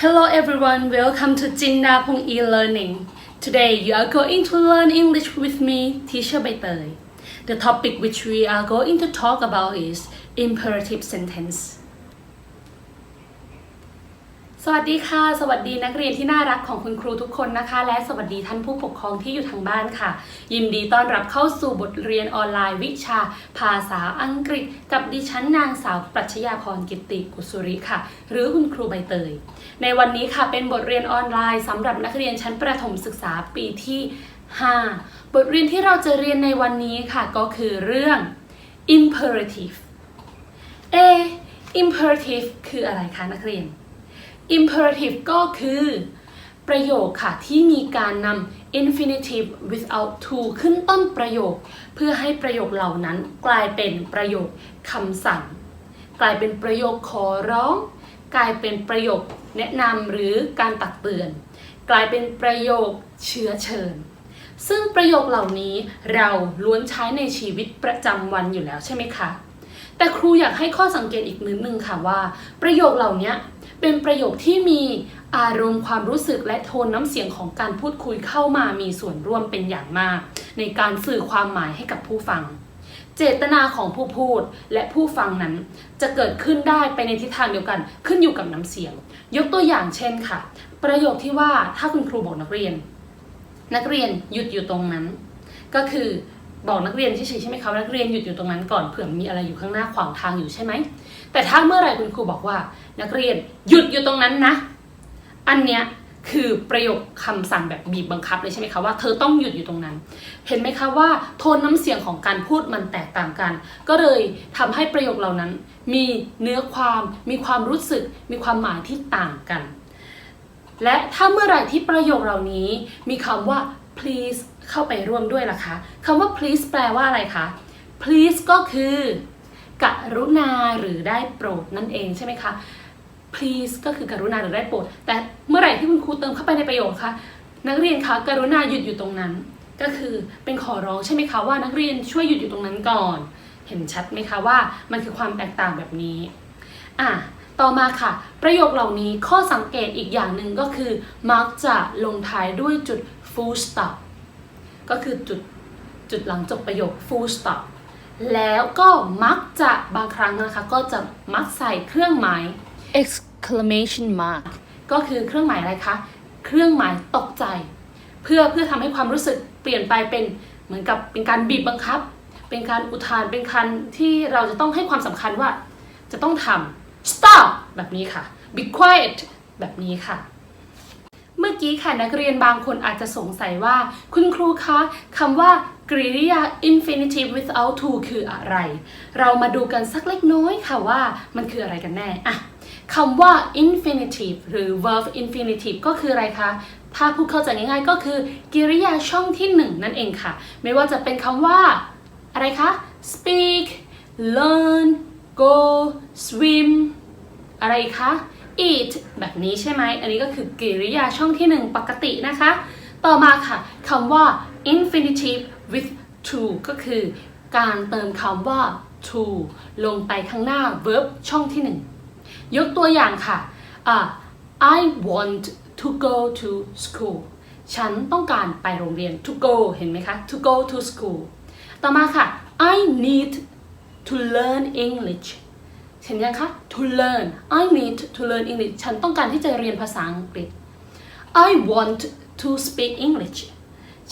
Hello everyone, welcome to Jinda Pong e-learning. Today you are going to learn English with me, Teacher Bai The topic which we are going to talk about is imperative sentence. สวัสดีค่ะ สวัสดีนักเรียนที่น่ารักของคุณครูทุกคนนะคะ และสวัสดีท่านผู้ปกครองที่อยู่ทางบ้านค่ะ ยินดีต้อนรับเข้าสู่บทเรียนออนไลน์วิชา ภาษาอังกฤษ กับดิฉันนางสาวปรัชญาพรกิตติกุสุริค่ะ หรือคุณครูใบเตย ในวันนี้ค่ะเป็นบทเรียนออนไลน์สำหรับนักเรียนชั้นประถมศึกษาปีที่ 5 บทเรียนที่เราจะเรียนในวันนี้ค่ะก็คือเรื่อง imperative เอ imperative คืออะไรคะนักเรียน imperative ก็คือ ประโยคค่ะ ที่มีการนำ infinitive without to ขึ้นต้นประโยค เพื่อให้ประโยคเหล่านั้นกลายเป็นประโยคคำสั่ง กลายเป็นประโยคขอร้อง กลายเป็นประโยคแนะนำหรือการตักเตือน กลายเป็นประโยคเชื้อเชิญ ซึ่งประโยคเหล่านี้เราล้วนใช้ในชีวิตประจำวันอยู่แล้วใช่ไหมคะแต่ครูอยากให้ข้อสังเกตอีกนิดนึงค่ะว่า ประโยคเหล่านี้ เป็นประโยคที่มีอารมณ์ความรู้สึกและโทนน้ำเสียงของการพูดคุยเข้ามามีส่วนร่วมเป็นอย่างมาก ในการสื่อความหมายให้กับผู้ฟัง เจตนาของผู้พูดและผู้ฟังนั้น จะเกิดขึ้นได้ไปในทิศทางเดียวกันขึ้นอยู่กับน้ำเสียง ยกตัวอย่างเช่นค่ะ ประโยคที่ว่าถ้าคุณครูบอกนักเรียน นักเรียนหยุดอยู่ตรงนั้น ก็คือ บอกนักเรียนเฉยๆใช่ไหมคะนักเรียนหยุดอยู่ตรงนั้นก่อนเผื่อมีอะไรอยู่ข้างหน้าขวางทางอยู่ใช่ไหมแต่ถ้าเมื่อไหร่คุณครูบอกว่า นักเรียนหยุดอยู่ตรงนั้นนะ อันเนี้ยคือประโยคคำสั่งแบบบีบบังคับเลยใช่ไหมคะว่าเธอต้องหยุดอยู่ตรงนั้น เห็นไหมคะว่าโทนน้ำเสียงของการพูดมันแตกต่างกัน ก็เลยทำให้ประโยคเหล่านั้น มีเนื้อความ มีความรู้สึก มีความหมายที่ต่างกัน และถ้าเมื่อไหร่ที่ประโยคเหล่านี้มีคำว่า please เข้าไปร่วมด้วยล่ะคะคำว่า please แปลว่าอะไรคะ please ก็คือกรุณาหรือได้โปรดนั่นเองใช่ไหมคะ please ก็คือกรุณาหรือได้โปรด แต่เมื่อไหร่ที่คุณครูเติมเข้าไปในประโยคคะนักเรียนคะกรุณาหยุดอยู่ตรงนั้น ก็คือเป็นขอร้องใช่ไหมคะว่านักเรียนช่วยหยุดอยู่ตรงนั้นก่อน เห็นชัดไหมคะว่ามันคือความแตกต่างแบบนี้อะต่อมาค่ะ ประโยคเหล่านี้ข้อสังเกตอีกอย่างหนึ่งก็คือ มักจะลงท้ายด้วยจุด full stop ก็คือจุดจุดหลังจบประโยค full stop แล้วก็มักจะบางครั้งนะคะ ก็จะมักใส่เครื่องหมาย exclamation mark ก็คือเครื่องหมายอะไรคะ เครื่องหมายตกใจ เพื่อเพื่อทำให้ความรู้สึกเปลี่ยนไปเป็นเหมือนกับเป็นการบีบบังคับ เป็นการอุทานเป็นคันที่เราจะต้องให้ความสำคัญว่า จะต้องทำ stop แบบนี้ค่ะ be quiet แบบนี้ค่ะ เมื่อกี้ค่ะนักเรียนบางคนอาจจะสงสัยว่า คุณครูคะคำว่ากริยา infinitive without to คืออะไร เรามาดูกันสักเล็กน้อยค่ะว่ามันคืออะไรกันแน่อะคำว่า infinitive หรือ verb infinitive ก็คืออะไรคะ ถ้าพูดเข้าใจง่ายๆ ก็คือกริยาช่องที่หนึ่งนั่นเองค่ะ ไม่ว่าจะเป็นคำว่า อะไรคะ speak learn go swim อะไรอีกคะ eat แบบนี้ใช่ไหม อันนี้ก็คือ กริยาช่องที่หนึ่งปกตินะคะ ต่อมาค่ะคำว่า infinitive with to ก็คือ การเติมคำว่า to ลงไปข้างหน้า verb ช่องที่หนึ่งยกตัวอย่างค่ะอ่า I want to go to school ฉันต้องการไปโรงเรียน to go เห็นไหมคะ to go to school ต่อมาค่ะ I need to learn English เห็นยังคะ to learn I need to learn English ฉันต้องการที่จะเรียนภาษาอังกฤษ I want to speak English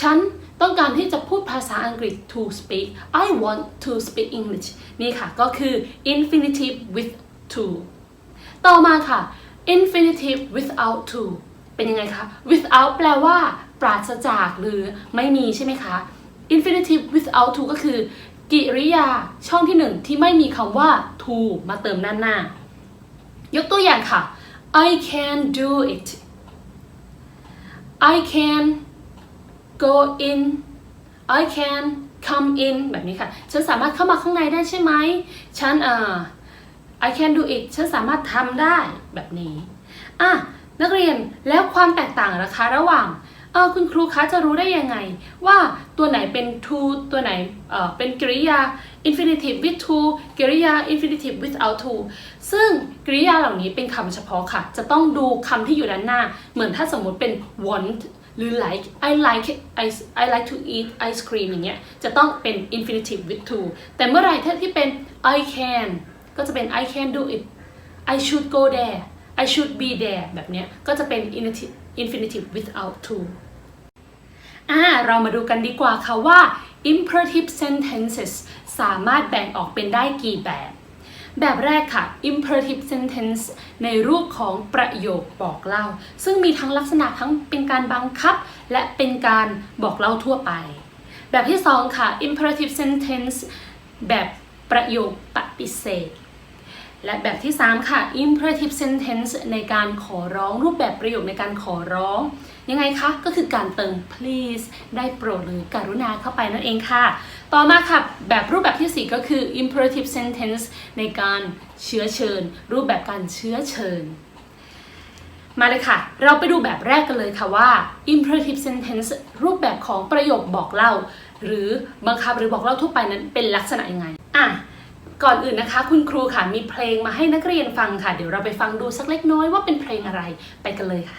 ฉันต้องการที่จะพูดภาษาอังกฤษ to speak I want to speak English นี่ค่ะก็คือ infinitive with to ต่อมาค่ะ infinitive without to เป็นยังไงคะ without แปลว่า ปราศจากหรือไม่มีใช่ไหมคะ infinitive without to ก็คือ กิริยาช่องที่หนึ่งที่ไม่มีคำว่า to มาเติมด้านหน้า ยกตัวอย่างค่ะ I can do it I can go in I can come in แบบนี้ค่ะ ฉันสามารถเข้ามาข้างในได้ใช่ไหม ฉันเอ่อ I can do it ฉันสามารถทำได้แบบนี้ อะ นักเรียนแล้วความแตกต่างนะคะระหว่าง เออคุณครูคะจะรู้ได้ยังไง ว่าตัวไหนเป็น to ตัวไหนเออเป็นกริยา infinitive with to กริยา infinitive without to ซึ่งกริยาเหล่านี้เป็นคำเฉพาะค่ะ จะต้องดูคำที่อยู่ด้านหน้า เหมือนถ้าสมมุติเป็น want หรือ like I like I I like to eat ice cream อย่างเงี้ยจะต้องเป็น infinitive with to แต่เมื่อไหร่ถ้าที่เป็น I can ก็จะเป็น I can do it I should go there I should be there แบบเนี้ยก็จะเป็น infinitive infinitive without to อ่าเรามาดูกันดีกว่าค่ะว่า imperative sentences สามารถแบ่งออกเป็นได้กี่แบบ แบบแรกค่ะ imperative sentence ในรูปของประโยคบอกเล่า ซึ่งมีทั้งลักษณะทั้งเป็นการบังคับ และเป็นการบอกเล่าทั่วไป แบบที่สองค่ะ imperative sentence แบบประโยคปฏิเสธ และแบบที่ 3 ค่ะ imperative sentence ในการขอร้องรูปแบบประโยคในการขอร้อง ยังไงคะก็คือการเติม please ได้โปรดหรือการุณาเข้าไปนั่นเองค่ะ ต่อมาค่ะ แบบรูปแบบทีสี่ 4 ก็คือ imperative sentence ในการเชื้อเชิญ รูปแบบการเชื้อเชิญมาเลยค่ะ เราไปดูแบบแรกกันเลยค่ะว่า imperative sentence รูปแบบของประโยคบอกเล่า หรือบังคับหรือบอกเล่าทั่วไปนั้นเป็นลักษณะยังไง อะ ก่อนอื่นนะคะ คุณครูค่ะมีเพลงมาให้นักเรียนฟังค่ะ เดี๋ยวเราไปฟังดูสักเล็กน้อยว่าเป็นเพลงอะไรไปกันเลยค่ะ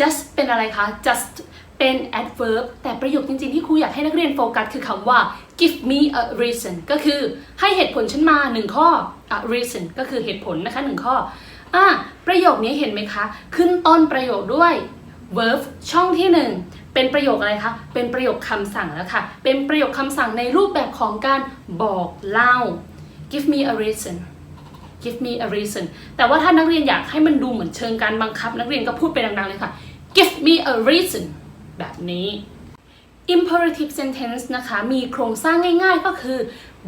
just เป็นอะไรคะ just เป็น adverb แต่ประโยคจริงๆ ที่ครูอยากให้นักเรียนโฟกัสคือคำว่า give me a reason ก็คือให้เหตุผลฉันมาหนึ่งข้ออะ reason ก็คือเหตุผลนะคะหนึ่งข้ออะประโยคนี้เห็นไหมคะ ขึ้นต้นประโยคด้วย verb ช่องที่หนึ่งเป็นประโยคอะไรคะ เป็นประโยคคำสั่งแล้วค่ะ เป็นประโยคคำสั่งในรูปแบบของการบอกเล่า give me a reason give me a reason แต่ว่าถ้านักเรียนอยากให้มันดูเหมือนเชิงการบังคับ นักเรียนก็พูดไปดังๆเลยค่ะ give me a reason แบบนี้ imperative sentence นะคะ มีโครงสร้างง่ายๆ ก็คือ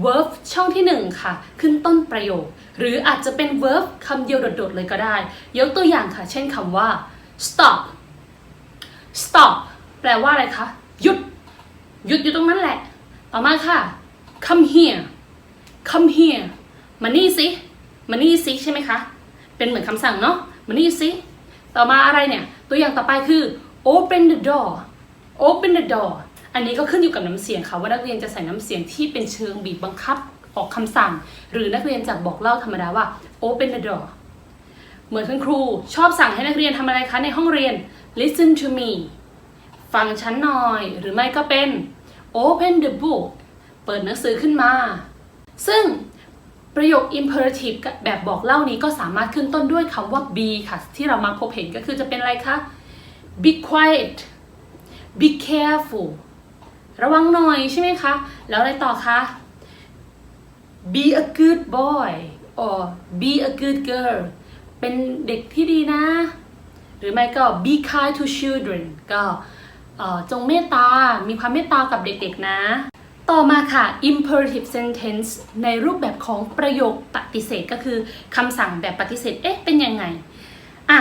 verb ช่องที่หนึ่งค่ะ ขึ้นต้นประโยค หรืออาจจะเป็น verb คำเดียวโดดๆ เลยก็ได้ ยกตัวอย่างค่ะ เช่นคำว่า stop stop แปลว่าอะไรคะ หยุด หยุดอยู่ตรงนั้นแหละ ต่อมาค่ะ come here come here มานี่สิมานี่สิใช่ไหมคะ เป็นเหมือนคำสั่งเนาะมานี่สิ ต่อมาอะไรเนี่ย ตัวอย่างต่อไปคือ open the door open the door อันนี้ก็ขึ้นอยู่กับน้ำเสียงค่ะว่านักเรียนจะใส่น้ำเสียงที่เป็นเชิงบีบบังคับออกคำสั่ง หรือนักเรียนจะบอกเล่าธรรมดาว่า open the door เหมือนคุณครูชอบสั่งให้นักเรียนทำอะไรคะในห้องเรียน listen to me ฟังฉันหน่อย หรือไม่ก็เป็น open the book เปิดหนังสือขึ้นมา ซึ่ง ประโยค imperative แบบบอกเล่านี้ก็สามารถขึ้นต้นด้วยคำว่า be ค่ะ ที่เรามักพบเห็นก็คือจะเป็นอะไรคะ be quiet be careful ระวังหน่อยใช่ไหมคะ แล้วอะไรต่อคะ be a good boy or be a good girl เป็นเด็กที่ดีนะ หรือไม่ก็ be kind to children ก็จงเมตตา มีความเมตตากับเด็กๆนะ ต่อมาค่ะ imperative sentence ในรูปแบบของประโยคปฏิเสธก็คือคำสั่งแบบปฏิเสธ เอ๊ะ เป็นยังไง อะ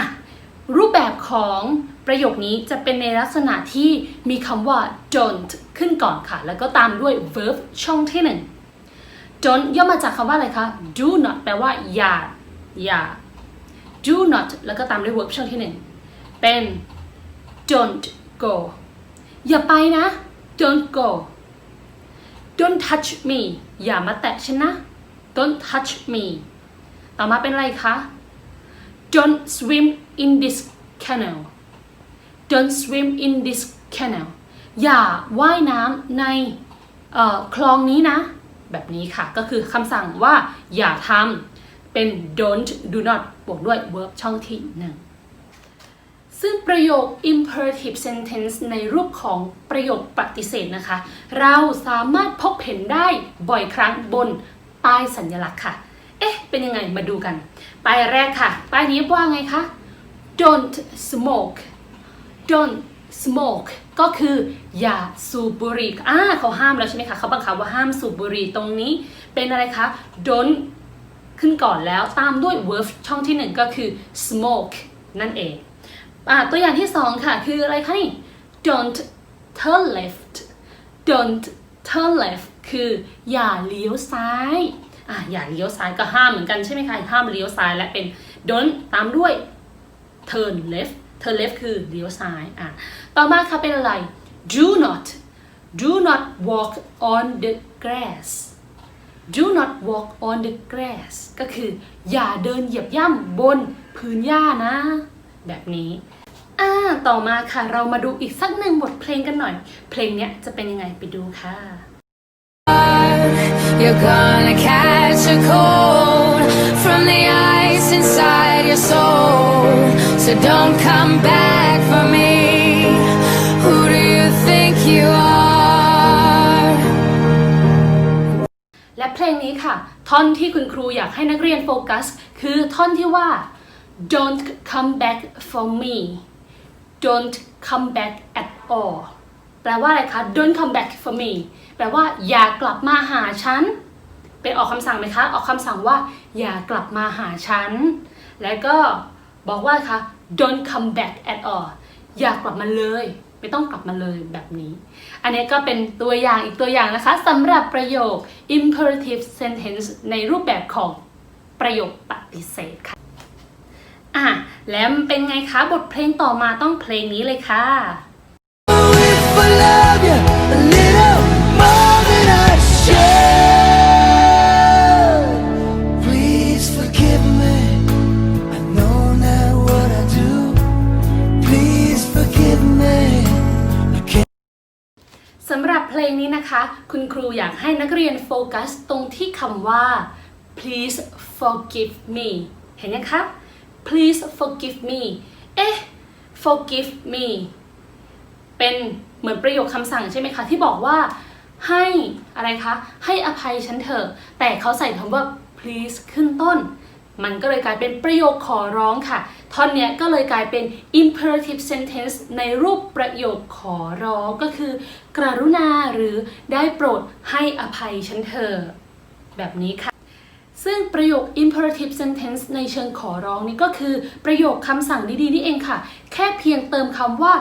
รูปแบบของประโยคนี้จะเป็นในลักษณะที่มีคำว่า don't ขึ้นก่อนค่ะ แล้วก็ตามด้วย verb ช่องที่หนึ่ง don't ย่อมาจากคำว่าอะไรคะ do not แปลว่าอย่า อย่า do not แล้วก็ตามด้วย verb ช่องที่หนึ่ง เป็น don't go อย่าไปนะ don't go don't touch me อย่ามาแตะฉันนะ don't touch me ต่อมาเป็นอะไรคะ don't swim in this canal don't swim in this canal อย่าว่ายน้ำในคลองนี้นะ แบบนี้ค่ะ ก็คือคำสั่งว่าอย่าทำเป็น don't do not บวกด้วย verb ช่องที่หนึ่ง ซึ่งประโยค imperative sentence ในรูปของประโยคปฏิเสธนะคะ เราสามารถพบเห็นได้บ่อยครั้งบนป้ายสัญลักษณ์ค่ะ เอ๊ะ เป็นยังไงมาดูกัน ป้ายแรกค่ะ ป้ายนี้ว่าไงคะ don't smoke don't smoke ก็คืออย่าสูบบุหรี่อ่าเขาห้ามแล้วใช่ไหมคะเขาบังคับว่าห้ามสูบบุหรี่ตรงนี้ เป็นอะไรคะ don't ขึ้นก่อนแล้วตามด้วย verb ช่องที่หนึ่งก็คือ smoke นั่นเอง อ่าตัวอย่างที่สองค่ะ คืออะไรคะนี่ don't turn left don't turn left คืออย่าเลี้ยวซ้ายอะอย่าเลี้ยวซ้ายก็ห้ามเหมือนกันใช่ไหมคะห้ามเลี้ยวซ้ายและเป็น don't ตามด้วย turn left turn left คือเลี้ยวซ้ายอะต่อมาค่ะเป็นอะไร do not do not walk on the grass do not walk on the grass ก็คืออย่าเดินเหยียบย่ำบนพื้นหญ้านะ แบบนี้ อ่าต่อมาค่ะเรามาดูอีกสักหนึ่งบทเพลงกันหน่อย เพลงเนี้ยจะเป็นยังไงไปดูค่ะ You're gonna catch a cold from the ice inside your soul. So don't come back for me. Who do you think you are? และเพลงนี้ค่ะ ท่อนที่คุณครูอยากให้นักเรียนโฟกัส คือท่อนที่ว่า don't come back for me don't come back at all แปลว่าอะไรคะ don't come back for me แปลว่าอย่ากลับมาหาฉัน เป็นออกคำสั่งไหมคะ ออกคำสั่งว่าอย่ากลับมาหาฉัน แล้วก็บอกว่าคะ don't come back at all อย่ากลับมาเลย ไม่ต้องกลับมาเลยแบบนี้ อันนี้ก็เป็นตัวอย่างอีกตัวอย่างนะคะสำหรับประโยค imperative sentence ในรูปแบบของประโยคปฏิเสธค่ะ่ะแล้วเป็นไงคะบทเพลงต่อมาต้องเพลงนี้เลยค่ะ สำหรับเพลงนี้นะคะ คุณครูอยากให้นักเรียนโฟกัสตรงที่คำว่า please forgive me เห็นไหมครับ please forgive me เอ๊ะ forgive me เป็นเหมือนประโยคคำสั่งใช่ไหมคะ ที่บอกว่าให้อะไรคะ ให้อภัยฉันเถอะ แต่เขาใส่คำว่า please ขึ้นต้น มันก็เลยกลายเป็นประโยคขอร้องค่ะ ท่อนเนี้ยก็เลยกลายเป็น imperative sentence ในรูปประโยคขอร้องก็คือ กรุณาหรือได้โปรดให้อภัยฉันเถอะแบบนี้ค่ะ ซึ่งประโยค imperative sentence ในเชิงขอร้องนี้ก็คือประโยคคำสั่งดีๆนี่เองค่ะ แค่เพียงเติมคำว่า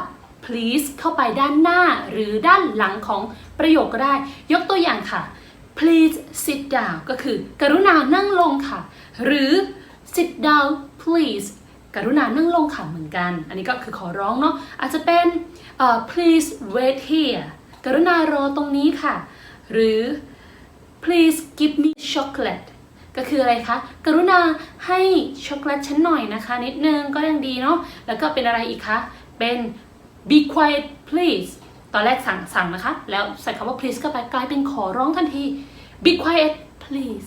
please เข้าไปด้านหน้าหรือด้านหลังของประโยคก็ได้ ยกตัวอย่างค่ะ please sit down ก็คือ กรุณานั่งลงค่ะ หรือ sit down please กรุณานั่งลงค่ะเหมือนกัน อันนี้ก็คือขอร้องเนาะอาจจะเป็นเอ่อ please wait here กรุณารอตรงนี้ค่ะ หรือ please give me chocolate ก็คืออะไรคะ กรุณาให้ช็อกโกแลตฉันหน่อยนะคะ นิดนึงก็ยังดีเนาะแล้วก็เป็นอะไรอีกคะ เป็น be quiet please ตอนแรกสั่งสั่งนะคะ แล้วใส่คำว่า please เข้าไปกลายเป็นขอร้องทันที be quiet please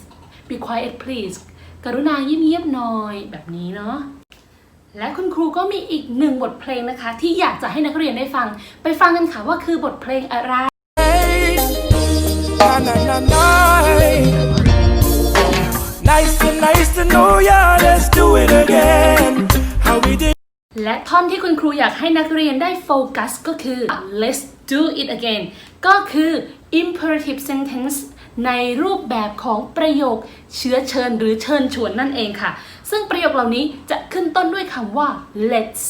be quiet please กรุณาเงียบๆหน่อยแบบนี้เนาะและคุณครูก็มีอีกหนึ่งบทเพลงนะคะ ที่อยากจะให้นักเรียนได้ฟัง ไปฟังกันค่ะว่าคือบทเพลงอะไร Na na na na. Nice to nice to know ya. Let's do it again. How we did. และท่อนที่คุณครูอยากให้นักเรียนได้โฟกัสก็คือ let's do it again ก็คือ imperative sentence ในรูปแบบของประโยคเชื้อเชิญหรือเชิญชวนนั่นเองค่ะ ซึ่งประโยคเหล่านี้จะขึ้นต้นด้วยคำว่า let's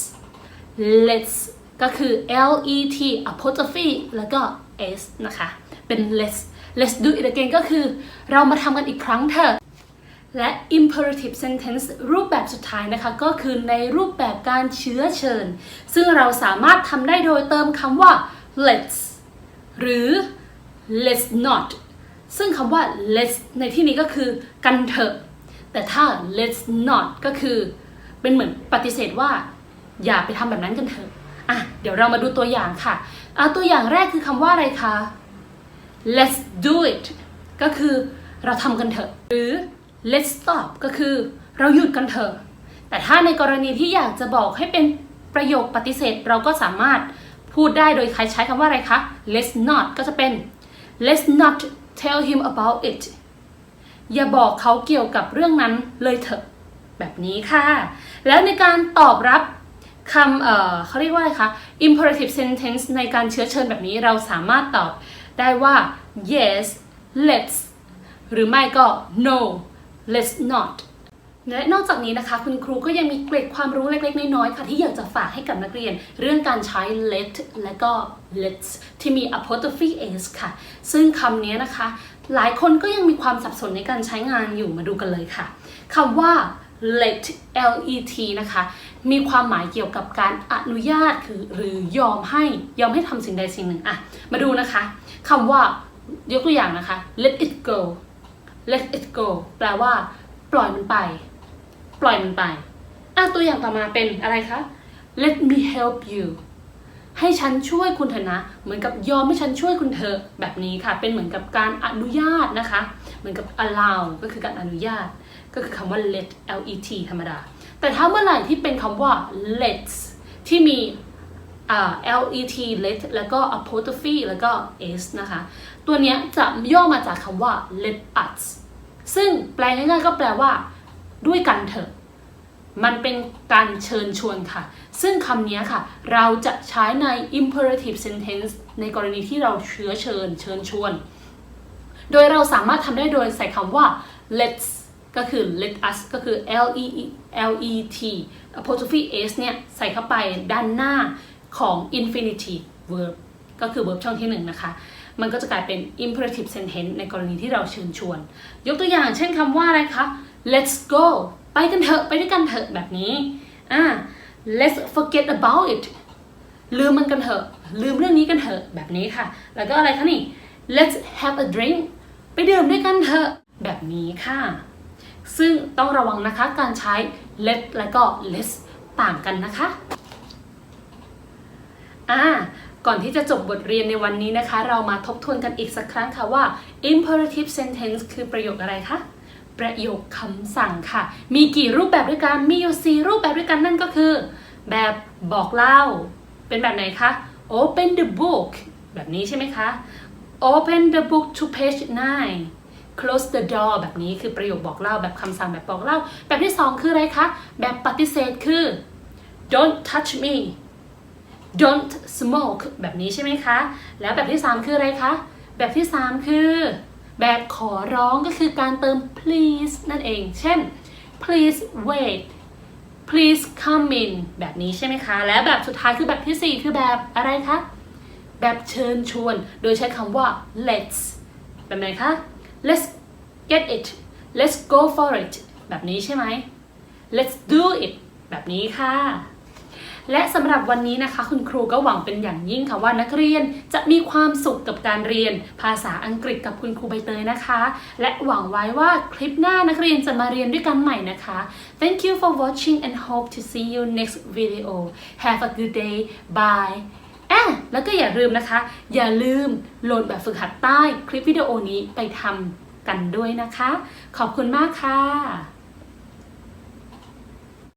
let's ก็คือ L E T apostrophe แล้วก็ S นะคะ เป็น let's let's do it again ก็คือ เรามาทำกันอีกครั้งเถอะ และ imperative sentence รูปแบบสุดท้ายนะคะก็คือในรูปแบบการเชื้อเชิญ ซึ่งเราสามารถทำได้โดยเติมคำว่า let's หรือ let's not ซึ่งคำว่า let's ในที่นี้ก็คือกันเถอะ แต่ถ้า let's not ก็คือเป็นเหมือนปฏิเสธว่า อย่าไปทำแบบนั้นกันเถอะอะเดี๋ยวเรามาดูตัวอย่างค่ะอะตัวอย่างแรกคือคำว่าอะไรคะ let's do it ก็คือเราทำกันเถอะ หรือ let's stop ก็คือเราหยุดกันเถอะ แต่ถ้าในกรณีที่อยากจะบอกให้เป็นประโยคปฏิเสธ เราก็สามารถพูดได้โดยใครใช้คำว่าอะไรคะ let's not ก็จะเป็น let's not tell him about it อย่าบอกเขาเกี่ยวกับเรื่องนั้นเลยเถอะ แบบนี้ค่ะ แล้วในการตอบรับคำเอ่อเขาเรียกว่าอะไรคะ imperative sentence ในการเชื้อเชิญแบบนี้เราสามารถตอบได้ว่า yes let's หรือไม่ก็ no let's not และนอกจากนี้นะคะ คุณครูก็ยังมีเกร็ดความรู้เล็กๆ น้อยๆ ค่ะ ที่อยากจะฝากให้กับนักเรียน เรื่องการใช้ let และก็ let's ที่มี apostrophe s ค่ะ ซึ่งคำนี้นะคะ หลายคนก็ยังมีความสับสนในการใช้งานอยู่มาดูกันเลยค่ะคำว่า let l e t นะคะ มีความหมายเกี่ยวกับการอนุญาตคือหรือยอมให้ยอมให้ทำสิ่งใดสิ่งหนึ่งอะมาดูนะคะคำว่ายกตัวอย่างนะคะ let it go let it go แปลว่า ปล่อยมันไป ปล่อยมันไปอะตัวอย่างต่อมาเป็นอะไรคะ let me help you ให้ฉันช่วยคุณเถอะนะ เหมือนกับยอมให้ฉันช่วยคุณเถอะแบบนี้ค่ะ เป็นเหมือนกับการอนุญาตนะคะ เหมือนกับ allow ก็คือการอนุญาต ก็คือคำว่า let l e t ธรรมดา แต่ถ้าเมื่อไหร่ที่เป็นคำว่า let's ที่มี l e t let แล้วก็ apostrophe แล้วก็ s นะคะ ตัวเนี้ยจะย่อมาจากคำว่า let us ซึ่งแปลง่ายๆก็แปลว่า ด้วยกันเถอะ มันเป็นการเชิญชวนค่ะ ซึ่งคำนี้ค่ะ เราจะใช้ใน imperative sentence ในกรณีที่เราเชื้อเชิญ เชิญชวน โดยเราสามารถทำได้โดยใส่คำว่า let's ก็คือ let us ก็คือ l e l e t apostrophe s เนี่ย ใส่เข้าไปด้านหน้าของ infinitive verb ก็คือ verb ช่องที่หนึ่งนะคะ มันก็จะกลายเป็น imperative sentence ในกรณีที่เราเชิญชวน ยกตัวอย่างเช่นคำว่าอะไรคะ let's go ไปกันเถอะ ไปด้วยกันเถอะแบบนี้อ่า let's forget about it ลืมมันกันเถอะ ลืมเรื่องนี้กันเถอะแบบนี้ค่ะ แล้วก็อะไรคะนี่ let's have a drink ไปดื่มด้วยกันเถอะแบบนี้ค่ะ ซึ่งต้องระวังนะคะการใช้ let และก็ let's ต่างกันนะคะ อ่า ก่อนที่จะจบบทเรียนในวันนี้นะคะ เรามาทบทวนกันอีกสักครั้งค่ะว่า imperative sentence คือประโยคอะไรคะ ประโยคคำสั่งค่ะ มีกี่รูปแบบด้วยกัน มีอยู่4รูปแบบด้วยกันนั่นก็คือ แบบบอกเล่า เป็นแบบไหนคะ open the book แบบนี้ใช่ไหมคะ open the book to page 9 close the door แบบนี้คือประโยคบอกเล่า แบบคำสั่งแบบบอกเล่า แบบที่ 2 คืออะไรคะ แบบปฏิเสธคือ don't touch me don't smoke แบบนี้ใช่ไหมคะ แล้วแบบที่ 3 คืออะไรคะ แบบที่ 3 คือ แบบขอร้องก็คือการเติม please นั่นเอง เช่น please wait please come in แบบนี้ใช่ไหมคะ และแบบสุดท้ายคือแบบที่ 4 คือแบบอะไรคะ แบบเชิญชวน โดยใช้คำว่า let's แบบไหนคะ let's get it let's go for it แบบนี้ใช่ไหม let's do it แบบนี้ค่ะ และสำหรับวันนี้นะคะ คุณครูก็หวังเป็นอย่างยิ่งค่ะว่านักเรียนจะมีความสุขกับการเรียน ภาษาอังกฤษกับคุณครูใบเตยนะคะ และหวังไว้ว่าคลิปหน้านักเรียนจะมาเรียนด้วยกันใหม่นะคะ Thank you for watching and hope to see you next video Have a good day bye อะแล้วก็อย่าลืมนะคะ อย่าลืมโหลดแบบฝึกหัดใต้คลิปวิดีโอนี้ไปทำกันด้วยนะคะ ขอบคุณมากค่ะ